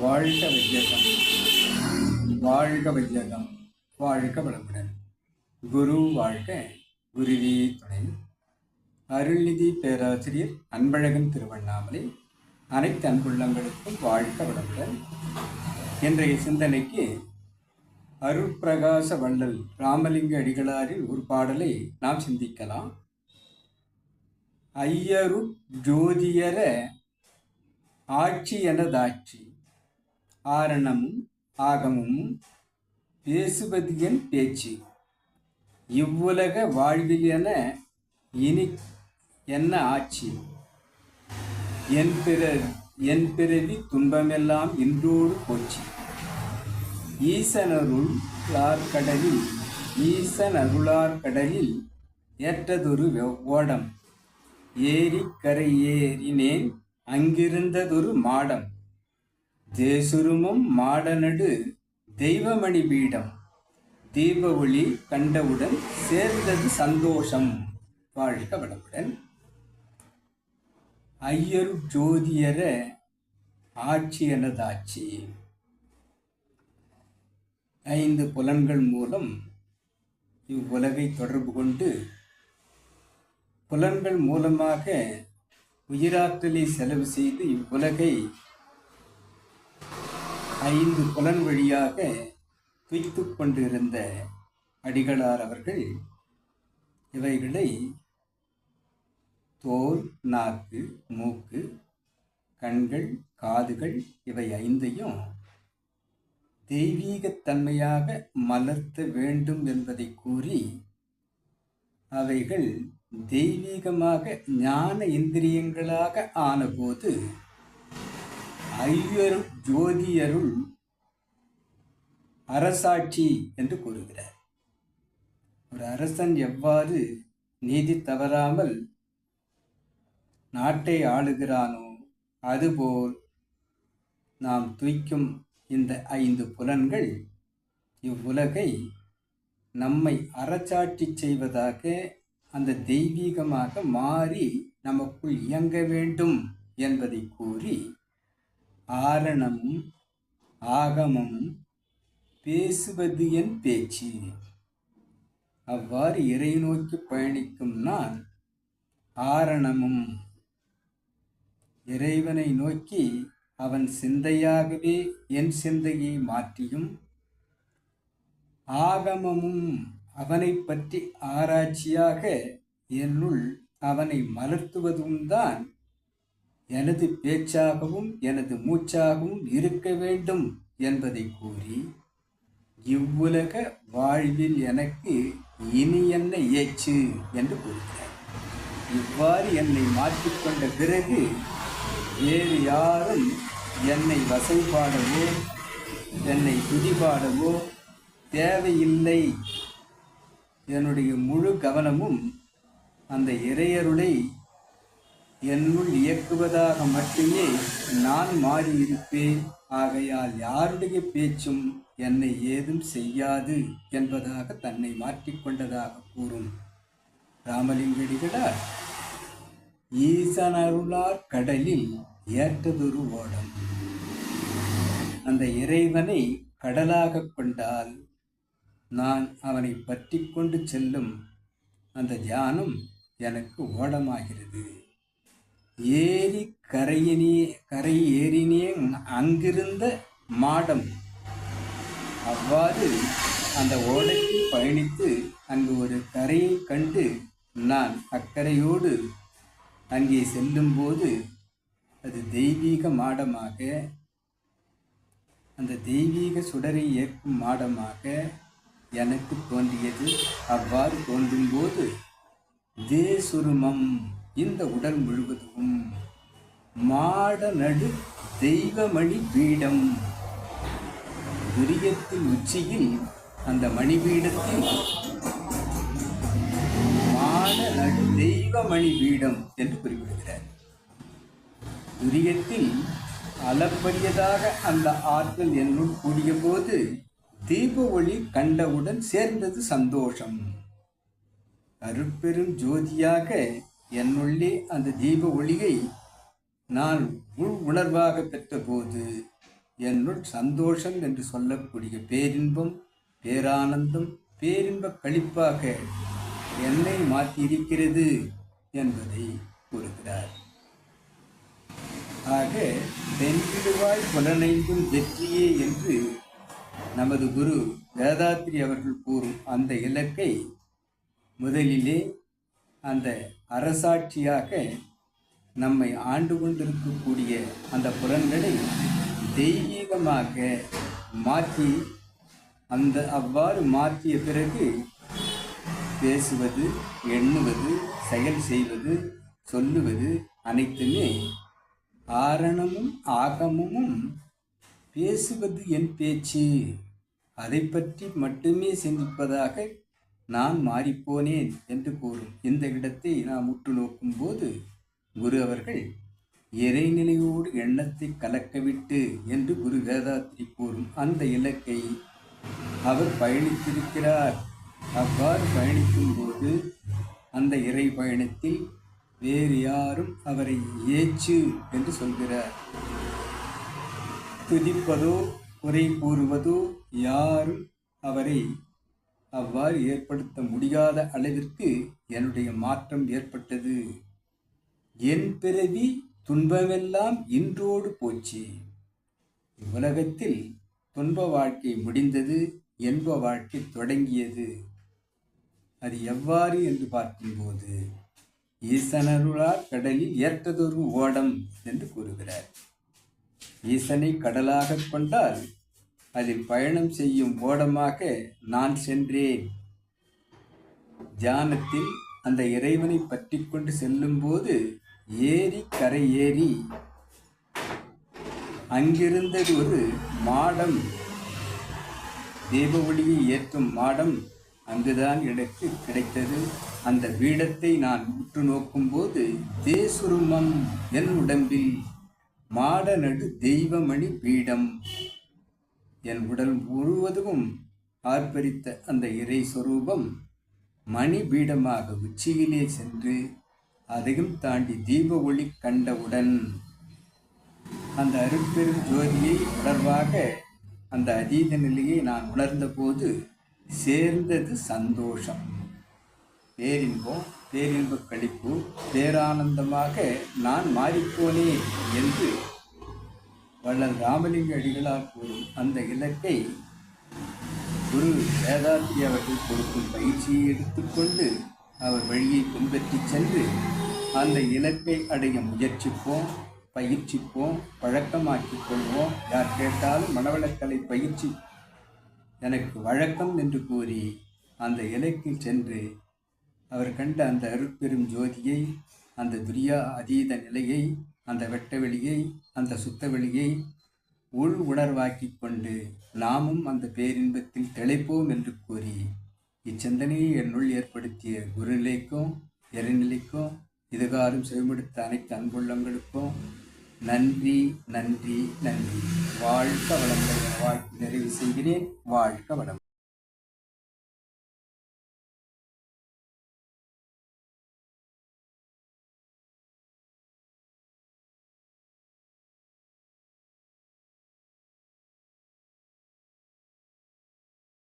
வாழ்க வையகம். வாழ்க வையகம். வாழ்க வளமுடன். குரு வாழ்க குருவி துணை. அருள்நிதி பேராசிரியர் அன்பழகன் திருவண்ணாமலை. அனைத்து அன்புள்ளங்களுக்கும் வாழ்க வளமுடன். இன்றைய சிந்தனைக்கு அருட்பிரகாச வள்ளல் ராமலிங்க அடிகளாரின் ஒரு பாடலை நாம் சிந்திக்கலாம். ஐயரு ஜோதியர ஆட்சி எனதாட்சி. ஆரணமும் ஆகமும் பேசுவதியன் பேச்சு. இவ்வுலக வாழ்வில் என இனி என்ன ஆட்சி? என் பிற என் பிறவி துன்பமெல்லாம் இன்றோடு போச்சு. ஈசனருள் கடலில் ஈசன் அருளார் கடலில் ஏற்றதொரு ஓடம். ஏரிக்கரை ஏறினேன் அங்கிருந்ததொரு மாடம். தேசுருமம் மாடநடு தெய்வமணி பீடம். தீப ஒளி கண்டவுடன் சேர்ந்தது சந்தோஷம். வாழ்க வளமுடன். ஐயரு ஜோதியர ஆட்சி எனதாட்சி ஐந்து புலன்கள் மூலம் இவ்வுலகை தொடர்பு கொண்டு புலன்கள் மூலமாக உயிராற்றலை செலவு செய்து இவ்வுலகை ஐந்து புலன் வழியாக துய்த்து கொண்டிருந்த அடிகளார் அவர்கள் இவைகளை தோல் நாக்கு மூக்கு கண்கள் காதுகள் இவை ஐந்தையும் தெய்வீகத்தன்மையாக மலர்த்த வேண்டும் என்பதை கூறி அவைகள் தெய்வீகமாக ஞான இந்திரியங்களாக ஆனபோது ஐயரு ஜோதியருள் அரசாட்சி என்று கூறுகிறார். ஒரு அரசன் எவ்வாறு நீதி தவறாமல் நாட்டை ஆளுகிறானோ அதுபோல் நாம் துய்க்கும் இந்த ஐந்து புலன்கள் இவ்வுலகை நம்மை அறச்சாட்சி செய்வதாக அந்த தெய்வீகமாக மாறி நமக்குள் இயங்க வேண்டும் என்பதை கூறி ஆரணமும் ஆகமமும் பேசுவது என் பேச்சு. அவ்வாறு இறை நோக்கி பயணிக்கும் நான் ஆரணமும் இறைவனை நோக்கி அவன் சிந்தையாகவே என் சிந்தையை மாற்றியும் ஆகமமும் அவனை பற்றி ஆராய்ச்சியாக என்னுள் அவனை மலர்த்துவதும் தான் எனது பேச்சாகவும் எனது மூச்சாகவும் இருக்க வேண்டும் என்பதை கூறி இவ்வுலக வாழ்வில் எனக்கு இனி என்ன ஏச்சு என்று கூறுகிறார். இவ்வாறு என்னை மாற்றிக்கொண்ட பிறகு வேறு யாரும் என்னை வசைபாடவோ என்னை துதிபாடவோ தேவையில்லை. என்னுடைய முழு கவனமும் அந்த இறையருளை என்னுள் இயக்குவதாக மட்டுமே நான் மாறியிருப்பேன். ஆகையால் யாருடைய பேச்சும் என்னை ஏதும் செய்யாது என்பதாக தன்னை மாற்றிக்கொண்டதாக கூறும். ராமலிங்கடிகளார் ஈசன் அருளார் கடலில் ஏற்றதொரு ஓடம். அந்த இறைவனை கடலாக கொண்டால் நான் அவனை பற்றி கொண்டு செல்லும் அந்த தியானம் எனக்கு ஓடமாகிறது. ஏரி கரையினே கரை ஏறினே அங்கிருந்த மாடம். அவ்வாறு அந்த ஓடைக்கு பயணித்து அங்கு ஒரு கரையை கண்டு நான் அக்கரையோடு அங்கே செல்லும்போது அது தெய்வீக மாடமாக அந்த தெய்வீக சுடரை ஏற்கும் மாடமாக எனக்கு தோன்றியது. அவ்வாறு தோன்றும்போது தேசுருமம் இந்த உடல் முழுவதும் மாட நடு தெய்வமணி பீடம். துரியத்தின் உச்சியில் அந்த மணிபீடத்தில் மாட நடு தெய்வமணி பீடம் என்று குறிப்பிடுகிறார். துரியத்தில் அளப்பரியதாக அந்த ஆற்றல் என்னுள் கூடிய போது தீப ஒளி கண்டவுடன் சேர்ந்தது சந்தோஷம். அருட்பெரும் ஜோதியாக என்னுள்ளே அந்த தீப ஒளியை நான் உள் உணர்வாக பெற்றபோது என்னுள் சந்தோஷம் என்று சொல்லக்கூடிய பேரின்பம் பேரானந்தம் பேரின்ப கழிப்பாக என்னை மாற்றியிருக்கிறது என்பதை கூறுகிறார். ஆக தென்றிடுவாய் புலனைந்தும் வெற்றியே என்று நமது குரு வேதாத்ரி அவர்கள் கூறும் அந்த இலக்கை முதலிலே அந்த அரசாட்சியாக நம்மை ஆண்டு கொண்டிருக்கக்கூடிய அந்த புலன்களை தெய்வீகமாக மாற்றி அந்த அவ்வாறு மாற்றிய பிறகு பேசுவது எண்ணுவது செயல் செய்வது சொல்லுவது அனைத்துமே ஆரணமும் ஆகமும் பேசுவது என் பேச்சு. அதை பற்றி மட்டுமே சிந்திப்பதாக நான் மாறிப்போனேன் என்று கூறும் இந்த இடத்தை நாம் உற்று நோக்கும்போது குரு அவர்கள் இறைநிலையோடு எண்ணத்தை கலக்கவிட்டு என்று குரு வேதாத்திரி கூறும் அந்த இலக்கை அவர் பயணித்திருக்கிறார். அவ்வாறு பயணிக்கும் போது அந்த இறை பயணத்தில் வேறு யாரும் அவரை ஏச்சு என்று சொல்கிறார். துதிப்பதோ குறை கூறுவதோ யாரும் அவரை அவ்வாறு ஏற்படுத்த முடியாத அளவிற்கு என்னுடைய மாற்றம் ஏற்பட்டது. என் பிறவி துன்பமெல்லாம் இன்றோடு போச்சு. இவ்வுலகத்தில் துன்ப வாழ்க்கை முடிந்தது என்ப வாழ்க்கை தொடங்கியது. அது எவ்வாறு என்று பார்க்கும்போது ஈசனருளார் கடலில் ஏற்றதொரு ஓடம் என்று கூறுகிறார். ஈசனை கடலாக கொண்டால் அதில் பயணம் செய்யும் ஓடமாக நான் சென்றேன். தியானத்தில் அந்த இறைவனை பற்றி கொண்டு செல்லும்போது ஏரி கரை ஏறி அங்கிருந்தது ஒரு மாடம். தீப ஒளியை ஏற்றும் மாடம் அங்குதான் எனக்கு கிடைத்தது. அந்த பீடத்தை நான் உற்று நோக்கும்போது தேசுருமம் என் உடம்பில் மாட நடு தெய்வமணி பீடம். என் உடல் முழுவதும் ஆர்ப்பரித்த அந்த இறை சொரூபம் மணி பீடமாக உச்சியிலே சென்று அதையும் தாண்டி தீப ஒளி கண்டவுடன் அந்த அருட்பெரும் ஜோதியை உணர்வாக அந்த அதீத நிலையை நான் உணர்ந்தபோது சேர்ந்தது சந்தோஷம். பேரின்பம் பேரின்ப கழிப்பு பேரானந்தமாக நான் மாறிப்போனேன் என்று வள்ளல் ராமலிங்க அடிகளார் கூறும் அந்த இலக்கை குரு வேதாத்ரி அவர்கள் கொடுக்கும் பயிற்சியை எடுத்துக்கொண்டு அவர் வழியை பின்பற்றி சென்று அந்த இலக்கை அடைய முயற்சிப்போம் பயிற்சிப்போம் பழக்கமாக்கிக் கொள்வோம். யார் கேட்டாலும் மனவளக்கலை பயிற்சி எனக்கு வழக்கம் என்று கூறி அந்த இலக்கில் சென்று அவர் கண்ட அந்த அருட்பெரும் ஜோதியை அந்த துரியா அதீத நிலையை அந்த வெட்ட வெளியை அந்த சுத்த வெளியை உள் உணர்வாக்கி கொண்டு நாமும் அந்த பேரின்பத்தில் திளைப்போம் என்று கூறி இச்சிந்தனையை என்னுள் ஏற்படுத்திய குருநிலைக்கும் இறைநிலைக்கும் இதுகாரும் செவிமடுத்த அனைத்து அன்புள்ளங்களுக்கும் நன்றி நன்றி நன்றி. வாழ்க்க வளங்கள் வாழ்க்கை நிறைவு செய்கிறேன். வாழ்க்க வளம்